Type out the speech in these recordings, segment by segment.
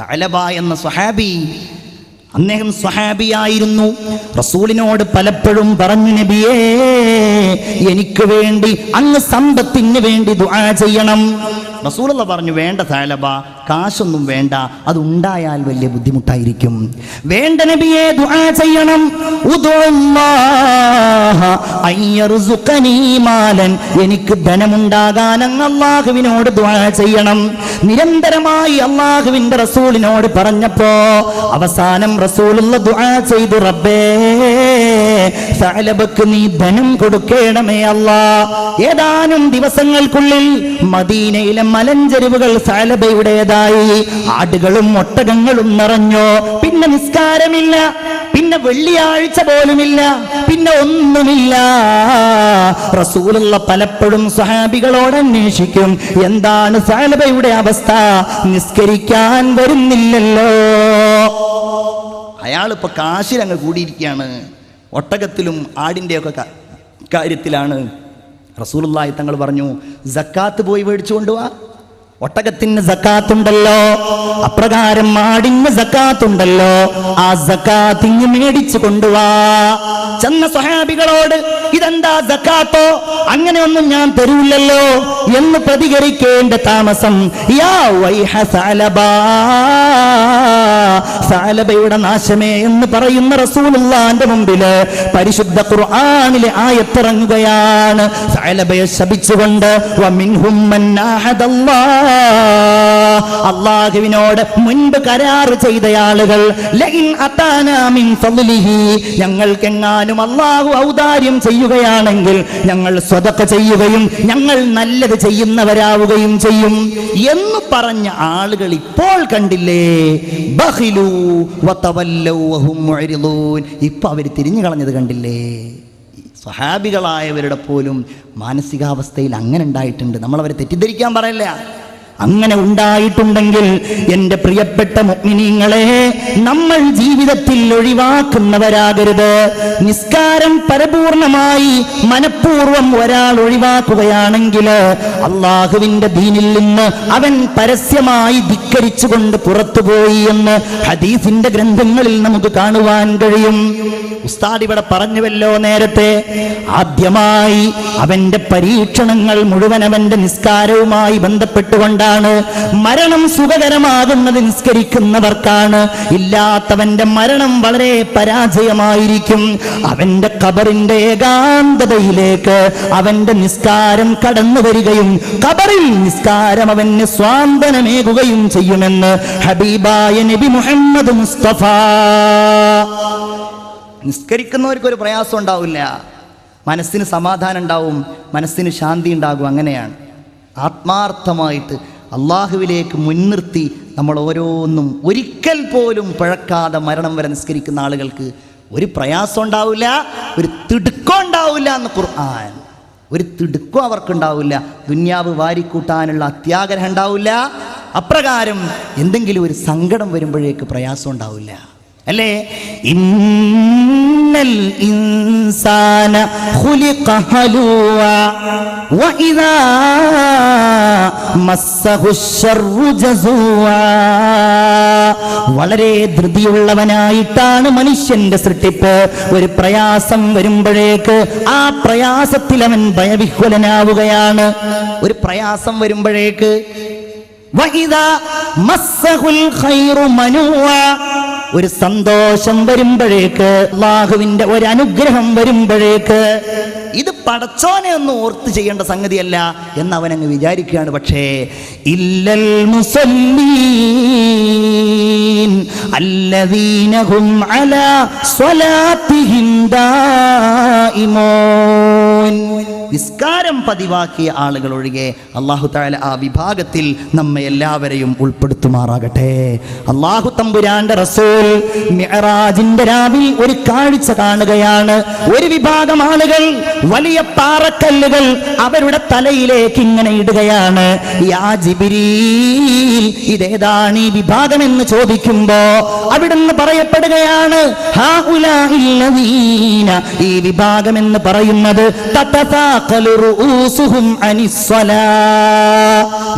സഅലബ എന്ന സ്വഹാബി അദ്ദേഹം സ്വഹാബിയായിരുന്നു. റസൂലിനോട് പലപ്പോഴും പറഞ്ഞു നബിയേ എനിക്ക് വേണ്ടി അങ്ങ് സമ്പത്തിന് വേണ്ടി ദുആ ചെയ്യണം. റസൂലുള്ള പറഞ്ഞു വേണ്ട താലബ കാശൊന്നും വേണ്ട അത് ഉണ്ടായാൽ വലിയ ബുദ്ധിമുട്ടായിരിക്കും. വേണ്ട നബിയെ ദുആ ചെയ്യണം. മാലൻ. എനിക്ക് ധനമുണ്ടാകാൻ അങ്ങ് അള്ളാഹുവിനോട് ദുആ ചെയ്യണം. നിരന്തരമായി അള്ളാഹുവിന്റെ റസൂലിനോട് പറഞ്ഞപ്പോ അവസാനം റസൂലുള്ള ദുആ ചെയ്തു റബ്ബേ. സഅലബക്ക് നീ ധനം കൊടുക്കേണമേ അല്ലാ. ഏതാനും ദിവസങ്ങൾക്കുള്ളിൽ മദീനയിലെ മലഞ്ചെരിവുകൾ സഅലബയുടേതായി ആടുകളും ഒട്ടകങ്ങളും നിറഞ്ഞു. പിന്നെ നിസ്കാരമില്ല പിന്നെ വെള്ളിയാഴ്ച പോലുമില്ല പിന്നെ ഒന്നുമില്ല. റസൂലുള്ള പലപ്പോഴും സഹാബികളോട് അന്വേഷിക്കും എന്താണ് സാലബയുടെ അവസ്ഥ? നിസ്കരിക്കാൻ വരുന്നില്ലല്ലോ. അയാളിപ്പോ കാശിലങ്ങ് കൂടിയിരിക്കുകയാണ്. ഒട്ടകത്തിലും ആടിന്റെയൊക്കെ കാര്യത്തിലാണ്. റസൂലുള്ളാഹി തങ്ങൾ പറഞ്ഞു സക്കാത്ത് പോയി മേടിച്ചു കൊണ്ടുവാ ഒട്ടകത്തിന് സക്കാത്തുണ്ടല്ലോ. അപ്രകാരം ആടിന് സക്കാത്തുണ്ടല്ലോ. ആ സക്കാത്ത് മേടിച്ചു കൊണ്ടുവാ ചെന്ന സ്വഹാബികളോട് ഇതെന്താ സക്കാത്തോ? അങ്ങനെ ഒന്നും ഞാൻ തരൂല്ലല്ലോ എന്ന് പ്രതികരിക്കേണ്ട താമസം യാ വൈഹ സഅലബാ. സാലബയുടെ നാശമേ എന്ന് പറയുന്ന റസൂലുള്ളാന്റെ മുമ്പിൽ പരിശുദ്ധ ഖുർആനിലെ ആയത്തിറങ്ങുകയാണ്. സാലബയെ ശപിച്ചുകൊണ്ട് വമിൻഹും മൻ ആഹദല്ലാഹ് അള്ളാഹുവിനോട് മുൻപ് കരാർ ചെയ്ത ആളുകൾ ഞങ്ങൾക്കെങ്ങാനും അള്ളാഹു ഔദാര്യം ചെയ്യുകയാണെങ്കിൽ ഞങ്ങൾ സ്വതക്ക ചെയ്യുകയും ഞങ്ങൾ നല്ലത് ചെയ്യുന്നവരാവുകയും ചെയ്യും. എന്ന് പറഞ്ഞ ആളുകൾ ഇപ്പോൾ കണ്ടില്ലേ? ഇപ്പൊ അവർ തിരിഞ്ഞു കളഞ്ഞത് കണ്ടില്ലേ? സ്വഹാബികളായവരുടെ പോലും മാനസികാവസ്ഥയിൽ അങ്ങനെ ഉണ്ടായിട്ടുണ്ട്. നമ്മൾ അവരെ തെറ്റിദ്ധരിക്കാൻ പറയല്ല. അങ്ങനെ ഉണ്ടായിട്ടുണ്ടെങ്കിൽ എന്റെ പ്രിയപ്പെട്ട മുഗ്നിനീങ്ങളെ നമ്മൾ ജീവിതത്തിൽ ഒഴിവാക്കുന്നവരാകരുത്. നിസ്കാരം പരപൂർണമായി മനഃപൂർവം ഒരാൾ ഒഴിവാക്കുകയാണെങ്കിൽ അള്ളാഹുവിന്റെ ദീനിൽ നിന്ന് അവൻ പരസ്യമായി ധിക്കരിച്ചുകൊണ്ട് പുറത്തുപോയി എന്ന് ഹദീസിന്റെ ഗ്രന്ഥങ്ങളിൽ നമുക്ക് കാണുവാൻ കഴിയും. ഉസ്താദ് ഇവിടെ പറഞ്ഞുവല്ലോ നേരത്തെ ആദ്യമായി അവന്റെ പരീക്ഷണങ്ങൾ മുഴുവൻ അവന്റെ നിസ്കാരവുമായി ബന്ധപ്പെട്ടുകൊണ്ടാണ് മരണം സുഖകരമാകുന്നത് നിസ്കരിക്കുന്നവർക്കാണ്. ഇല്ലാത്തവന്റെ മരണം വളരെ പരാജയമായിരിക്കും. അവന്റെ കബറിന്റെ ഏകാന്തതയിലേക്ക് അവന്റെ നിസ്കാരം കടന്നു വരികയും കബറിൽ നിസ്കാരം അവന് സ്വാന്തനമേകുകയും ചെയ്യുമെന്ന് ഹബീബായ നബി മുഹമ്മദ് മുസ്തഫ. നിസ്കരിക്കുന്നവർക്ക് ഒരു പ്രയാസം ഉണ്ടാവില്ല. മനസ്സിന് സമാധാനം ഉണ്ടാവും മനസ്സിന് ശാന്തി ഉണ്ടാകും. അങ്ങനെയാണ്. ആത്മാർത്ഥമായിട്ട് അള്ളാഹുവിലേക്ക് മുൻനിർത്തി നമ്മൾ ഓരോന്നും ഒരിക്കൽ പോലും പിഴക്കാതെ മരണം വരെ നിസ്കരിക്കുന്ന ആളുകൾക്ക് ഒരു പ്രയാസം ഉണ്ടാവില്ല ഒരു തിടുക്കം ഉണ്ടാവില്ല എന്ന് ഖുർആൻ. ഒരു തിടുക്കം അവർക്കുണ്ടാവില്ല ദുന്യാവ് വാരിക്കൂട്ടാനുള്ള അത്യാഗ്രഹം ഉണ്ടാവില്ല. അപ്രകാരം എന്തെങ്കിലും ഒരു സങ്കടം വരുമ്പോഴേക്ക് പ്രയാസം ഉണ്ടാവില്ല. അല്ലേ? ഇന്നൽ ഇൻസാന ഖുലിഖ ഹലൂവ വഇദാ മസ്സഹു ശർറു ജസൂവ. വളരെ ധൃതിയുള്ളവനായിട്ടാണ് മനുഷ്യന്റെ സൃഷ്ടിപ്പ്. ഒരു പ്രയാസം വരുമ്പോഴേക്ക് ആ പ്രയാസത്തിൽ അവൻ ഭയവിഹ്വലനാവുകയാണ്. ഒരു പ്രയാസം വരുമ്പോഴേക്ക് വഇദാ മസ്സഹുൽ ഖൈറു മനുവ ഒരു സന്തോഷം വരുമ്പോഴേക്ക് അള്ളാഹുവിന്റെ ഒരു അനുഗ്രഹം വരുമ്പോഴേക്ക് ഇത് പടച്ചോനെ ഒന്ന് ഓർത്ത് ചെയ്യേണ്ട സംഗതിയല്ല എന്ന് അവൻ അങ്ങ് വിചാരിക്കുകയാണ്. പക്ഷേ ഇല്ലൽ മുസല്ലീൻ അല്ലദീനഹും അലാ സ്വലാത്തിഹിം നിസ്കാരം പതിവാക്കിയ ആളുകൾ ഒഴികെ അള്ളാഹു താല ആ വിഭാഗത്തിൽ നമ്മെ എല്ലാവരെയും ഉൾപ്പെടുത്തുമാറാകട്ടെ. അള്ളാഹു തമ്പുരാന്റെ റസൂൽ രാവിൽ ഒരു കാഴ്ച കാണുകയാണ്. ഒരു വിഭാഗം ആളുകൾ വലിയ പാറക്കല്ലുകൾ അവരുടെ തലയിലേക്ക് ഇങ്ങനെ ഇടുകയാണ്. യാ ഇതേതാണ് ഈ വിഭാഗം എന്ന് ചോദിക്കുമ്പോ അവിടുന്ന് പറയപ്പെടുകയാണ് ഈ വിഭാഗം എന്ന് പറയുന്നത്.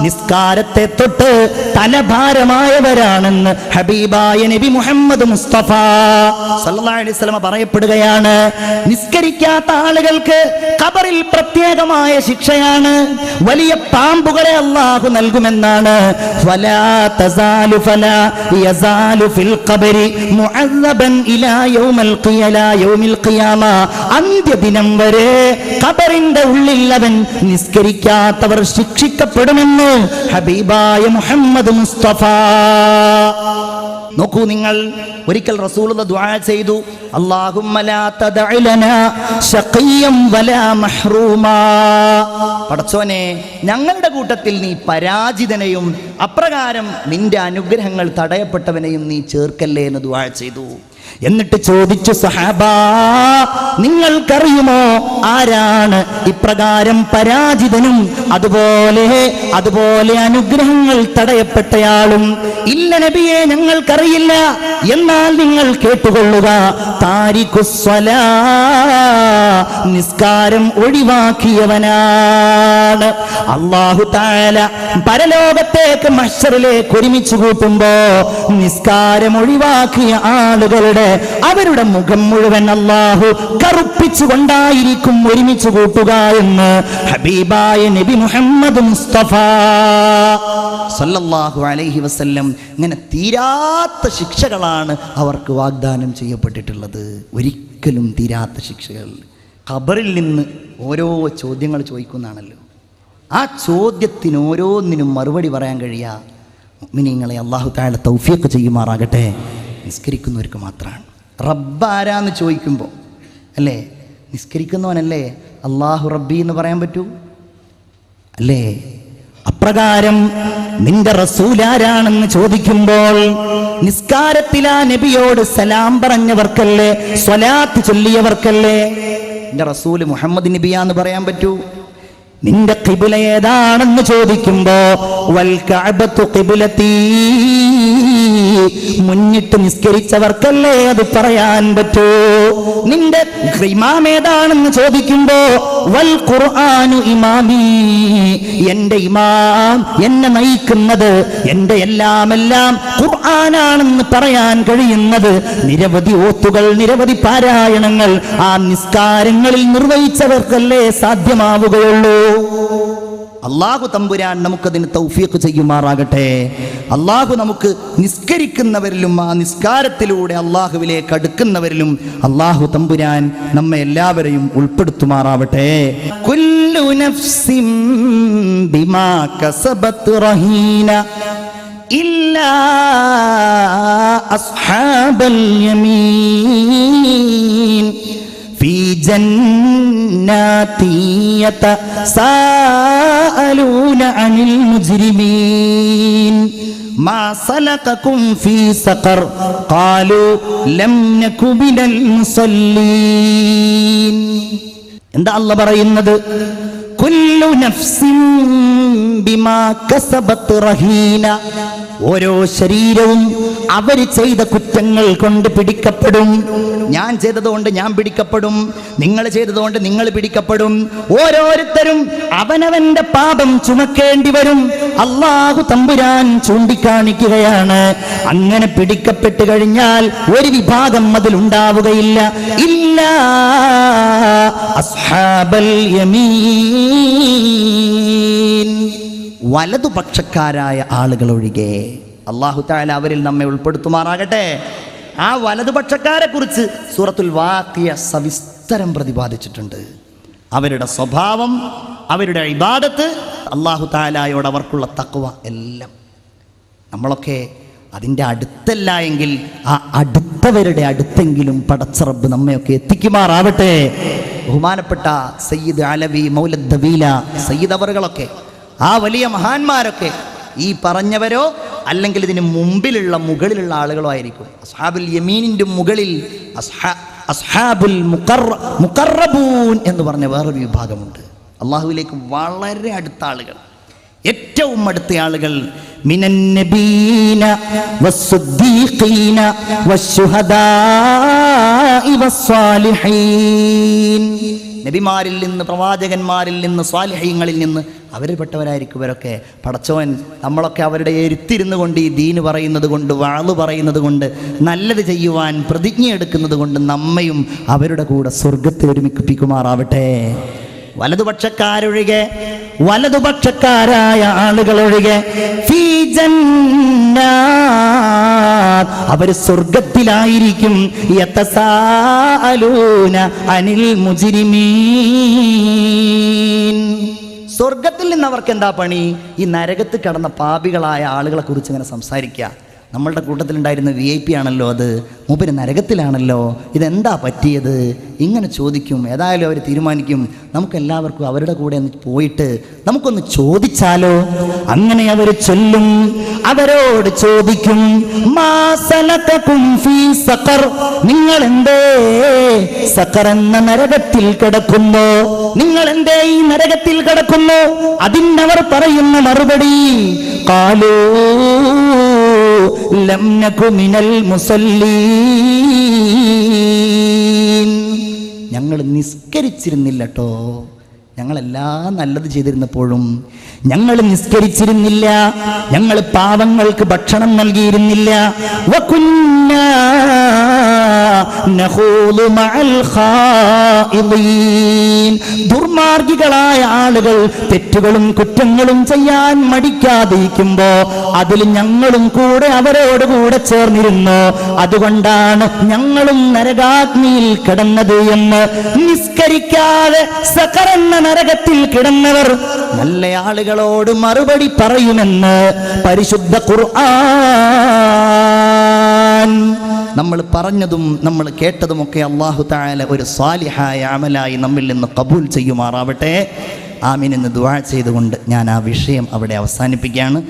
നിസ്കാരത്തെ തൊട്ട് തലഭാരമായവരാണെന്ന് ഹബീബായ നബി മുഹമ്മദ് മുസ്തഫ സല്ലാസ്ലമ പറയപ്പെടുകയാണ്. നിസ്കരിക്കാത്ത ആളുകൾക്ക് കബറിൽ പ്രത്യേകമായ ശിക്ഷയാണ്. വലിയ പാമ്പുകളെ അള്ളാഹു നൽകുമെന്നാണ്. അന്ത്യദിനം വരെ ഖബറിന്റെ അവൻ നിസ്കരിക്കാത്തവർ ശിക്ഷിക്കപ്പെടുമെന്ന് ഹബീബായ മുഹമ്മദ് മുസ്തഫ. നോക്കൂ നിങ്ങൾ ഒരിക്കൽ റസൂലുള്ള ദുആ ചെയ്തു. പടച്ചോനെ ഞങ്ങളുടെ കൂട്ടത്തിൽ നീ പരാജിതനെയും അപ്രകാരം നിന്റെ അനുഗ്രഹങ്ങൾ തടയപ്പെട്ടവനെയും നീ ചേർക്കല്ലേ എന്ന് ദുആ ചെയ്തു. എന്നിട്ട് ചോദിച്ചു സഹാബാ നിങ്ങൾക്കറിയുമോ ആരാണ് ഇപ്രകാരം പരാജിതനും? അതുപോലെ അതുപോലെ അനുഗ്രഹങ്ങൾ തടയപ്പെട്ടയാളും. ഇല്ല നബിയെ ഞങ്ങൾക്കറിയില്ല. എന്നാൽ നിങ്ങൾ കേട്ടുകൊള്ളുക. താരിഖുസ്വല നിസ്കാരം ഒഴിവാക്കിയവനാണ്. അള്ളാഹു താല പരലോകത്തേക്ക് മഷറിലേക്ക് ഒരുമിച്ച് കൂട്ടുമ്പോ നിസ്കാരം ഒഴിവാക്കിയ ആളുകളുടെ അവരുടെ മുഖം മുഴുവൻ അള്ളാഹു കറുപ്പിച്ചു കൊണ്ടായിരിക്കും ഒരുമിച്ച് കൂട്ടുക എന്ന് ഹബീബായ നബി മുഹമ്മദ് മുസ്തഫ സല്ലല്ലാഹു അലൈഹി വസല്ലം ഇങ്ങനെ തീരാത്ത ശിക്ഷകളാണ് അവർക്ക് വാഗ്ദാനം ചെയ്യപ്പെട്ടിട്ടുള്ളത്. ഒരിക്കലും തീരാത്ത ശിക്ഷകൾ. ഖബറിൽ നിന്ന് ഓരോ ചോദ്യങ്ങൾ ചോദിക്കുന്നതാണല്ലോ. ആ ചോദ്യത്തിന് ഓരോന്നിനും മറുപടി പറയാൻ കഴിയാ. മിനിങ്ങളെ അള്ളാഹു താഴെ തൗഫിയൊക്കെ ചെയ്യുമാറാകട്ടെ. നിസ്കരിക്കുന്നവർക്ക് മാത്രമാണ് റബ്ബാരാന്ന് ചോദിക്കുമ്പോൾ അല്ലേ? നിസ്കരിക്കുന്നവനല്ലേ അള്ളാഹു റബ്ബി എന്ന് പറയാൻ പറ്റൂ? അല്ലേ? അപ്രകാരം നിന്റെ റസൂലാരാണെന്ന് ചോദിക്കുമ്പോൾ നിസ്കാരത്തിലാ നബിയോട് സലാം പറഞ്ഞവർക്കല്ലേ സ്വലാത്ത് ചൊല്ലിയവർക്കല്ലേ? നിന്റെ റസൂൽ മുഹമ്മദ് നബിയാന്ന് പറയാൻ പറ്റൂ? നിന്റെ കിബില ഏതാണെന്ന് ചോദിക്കുമ്പോ മുന്നിട്ട് നിസ്കരിച്ചവർക്കല്ലേ അത് പറയാൻ പറ്റൂ? നിന്റെ ഇമാം ഏതാണെന്ന് ചോദിക്കുമ്പോ വൽ ഇമാമി. എന്റെ ഇമാം എന്നെ നയിക്കുന്നത് എന്റെ എല്ലാം എല്ലാം ഖുർആനാണെന്ന് പറയാൻ കഴിയുന്നത്. നിരവധി ഓത്തുകൾ നിരവധി പാരായണങ്ങൾ ആ നിസ്കാരങ്ങളിൽ നിർവഹിച്ചവർക്കല്ലേ സാധ്യമാവുകയുള്ളൂ. അള്ളാഹു തമ്പുരാൻ നമുക്കതിന് തൗഫീഖ് ചെയ്യുമാറാകട്ടെ അള്ളാഹു നമുക്ക് നിസ്കരിക്കുന്നവരിലും ആ നിസ്കാരത്തിലൂടെ അള്ളാഹുവിലേക്ക് അടുക്കുന്നവരിലും അള്ളാഹു തമ്പുരാൻ നമ്മെ എല്ലാവരെയും ഉൾപ്പെടുത്തുമാറാവട്ടെ കുല്ലു നഫ്സിൻ ബിമാ കസബത്ത് റഹീന إلا أصحاب اليمين في جنات يتساءلون عن المجرمين ما سلككم في سقر قالوا لم نك من المصلين എന്താ അല്ല പറയുന്നത് കുല്ലു നഫ്സിൻ ബിമാ കസബത്ത് റഹീന ഓരോ ശരീരവും അവർ ചെയ്ത കുറ്റങ്ങൾ കൊണ്ട് പിടിക്കപ്പെടും. ഞാൻ ചെയ്തതുകൊണ്ട് ഞാൻ പിടിക്കപ്പെടും. നിങ്ങൾ ചെയ്തതുകൊണ്ട് നിങ്ങൾ പിടിക്കപ്പെടും. ഓരോരുത്തരും അവനവന്റെ പാപം ചുമക്കേണ്ടി വരും. അള്ളാഹു തമ്പുരാൻ ചൂണ്ടിക്കാണിക്കുകയാണ്. അങ്ങനെ പിടിക്കപ്പെട്ട് കഴിഞ്ഞാൽ ഒരു വിഭാഗം അതിലുണ്ടാവുകയില്ല ഇല്ല. അസ്ഹാബൽ വലതുപക്ഷക്കാരായ ആളുകൾ ഒഴികെ അള്ളാഹു താല അവരിൽ നമ്മെ ഉൾപ്പെടുത്തുമാറാകട്ടെ. ആ വലതുപക്ഷക്കാരെ കുറിച്ച് സൂറത്തുൽ വാക്കിയ സവിസ്തരം പ്രതിപാദിച്ചിട്ടുണ്ട്. അവരുടെ സ്വഭാവം അവരുടെ ഇബാദത്ത് അള്ളാഹു താലായോട് അവർക്കുള്ള തക്വ എല്ലാം. നമ്മളൊക്കെ അതിന്റെ അടുത്തല്ല എങ്കിൽ ആ അടുത്തവരുടെ അടുത്തെങ്കിലും പടച്ചറബ് നമ്മയൊക്കെ എത്തിക്കുമാറാവട്ടെ. ബഹുമാനപ്പെട്ട സയ്യിദ് അലവി മൗലദ്ദീല സയ്യിദ് അവറുകളൊക്കെ ആ വലിയ മഹാന്മാരൊക്കെ ഈ പറഞ്ഞവരോ അല്ലെങ്കിൽ ഇതിന് മുമ്പിലുള്ള മുകളിലുള്ള ആളുകളോ ആയിരിക്കും. അസ്ഹാബുൽ യമീനിന്റെ മുകളിൽ അസ്ഹാ അസ്ഹാബുൽ മുക്കറബൂൻ എന്ന് പറഞ്ഞ വേറൊരു വിഭാഗമുണ്ട്. അള്ളാഹുവിലേക്ക് വളരെ അടുത്ത ആളുകൾ. ഏറ്റവും അടുത്ത ആളുകൾ മിനന്നബീന വസ്സുദ്ദീഖീന വസ്സാലിഹീൻ. നബിമാരിൽ നിന്ന് പ്രവാചകന്മാരിൽ നിന്ന് സ്വാലിഹ്യങ്ങളിൽ നിന്ന് അവരിൽപ്പെട്ടവരായിരിക്കും ഇവരൊക്കെ പടച്ചവൻ നമ്മളൊക്കെ അവരുടെ എരുത്തിരുന്നു കൊണ്ട് ഈ ദീന് പറയുന്നത് കൊണ്ട് വാൾ പറയുന്നത് കൊണ്ട് നല്ലത് ചെയ്യുവാൻ പ്രതിജ്ഞ എടുക്കുന്നത് കൊണ്ട് നമ്മയും അവരുടെ കൂടെ സ്വർഗത്തിൽ ഒരുമിപ്പിക്കുമാറാവട്ടെ. വലതുപക്ഷക്കാരൊഴികെ വലതുപക്ഷക്കാരായ ആളുകളൊഴികെ. അവർ സ്വർഗത്തിലായിരിക്കും അനിൽ മുജിരിമീൻ. സ്വർഗത്തിൽ നിന്ന് അവർക്ക് എന്താ പണി? ഈ നരകത്ത് കിടന്ന പാപികളായ ആളുകളെ കുറിച്ച് ഇങ്ങനെ സംസാരിക്കുക. നമ്മളുടെ കൂട്ടത്തിലുണ്ടായിരുന്ന വി ഐ പി ആണല്ലോ അത്? മൂപ്പര് നരകത്തിലാണല്ലോ? ഇതെന്താ പറ്റിയത്? ഇങ്ങനെ ചോദിക്കും. ഏതായാലും അവർ തീരുമാനിക്കും. നമുക്കെല്ലാവർക്കും അവരുടെ കൂടെ ഒന്ന് പോയിട്ട് നമുക്കൊന്ന് ചോദിച്ചാലോ? അങ്ങനെ അവർ ചൊല്ലും. അവരോട് ചോദിക്കും? നിങ്ങൾ എന്തേ സക്കർ എന്ന നരകത്തിൽ കിടക്കുന്നു? നിങ്ങൾ എന്തേ ഈ നരകത്തിൽ കിടക്കുന്നു? അതിനവർ പറയുന്ന മറുപടി കാലൂ മുസല്ലീൻ ഞങ്ങൾ നിസ്കരിച്ചിരുന്നില്ല കേട്ടോ ഞങ്ങളെല്ലാം നല്ലത് ചെയ്തിരുന്നപ്പോഴും ഞങ്ങൾ നിസ്കരിച്ചിരുന്നില്ല. ഞങ്ങൾ പാവങ്ങൾക്ക് ഭക്ഷണം നൽകിയിരുന്നില്ല. ദുർമാർഗികളായ ആളുകൾ തെറ്റുകളും കുറ്റങ്ങളും ചെയ്യാൻ മടിക്കാതിരിക്കുമ്പോ അതിൽ ഞങ്ങളും കൂടെ അവരോട് കൂടെ ചേർന്നിരുന്നു. അതുകൊണ്ടാണ് ഞങ്ങളും നരകാഗ്നിയിൽ കിടന്നത് എന്ന് നിസ്കരിക്കാതെ സകരന്ന നരകത്തിൽ കിടന്നവർ നല്ല ആളുകളോട് മറുപടി പറയുമെന്ന് പരിശുദ്ധ ഖുർആൻ നമ്മൾ പറഞ്ഞതും നമ്മൾ കേട്ടതുമൊക്കെ അള്ളാഹു താല ഒരു സാലിഹായ അമലായി നമ്മിൽ നിന്ന് കബൂൽ ചെയ്യുമാറാവട്ടെ. ആമീൻ എന്ന് ദുആ ചെയ്തുകൊണ്ട് ഞാൻ ആ വിഷയം അവിടെ അവസാനിപ്പിക്കുകയാണ്.